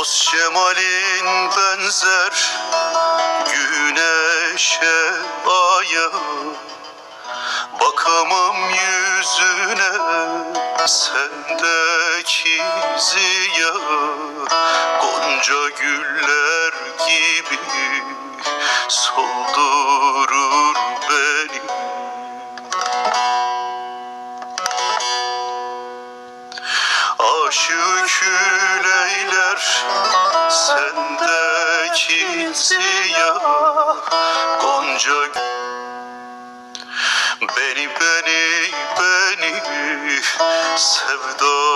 Dost cemalin benzer güneşe aya Bakamam yüzüne sendeki ziya. Gonca güller gibi soldurur Aşık eyler sendeki ziya Gonca Beni beni beni sevdalım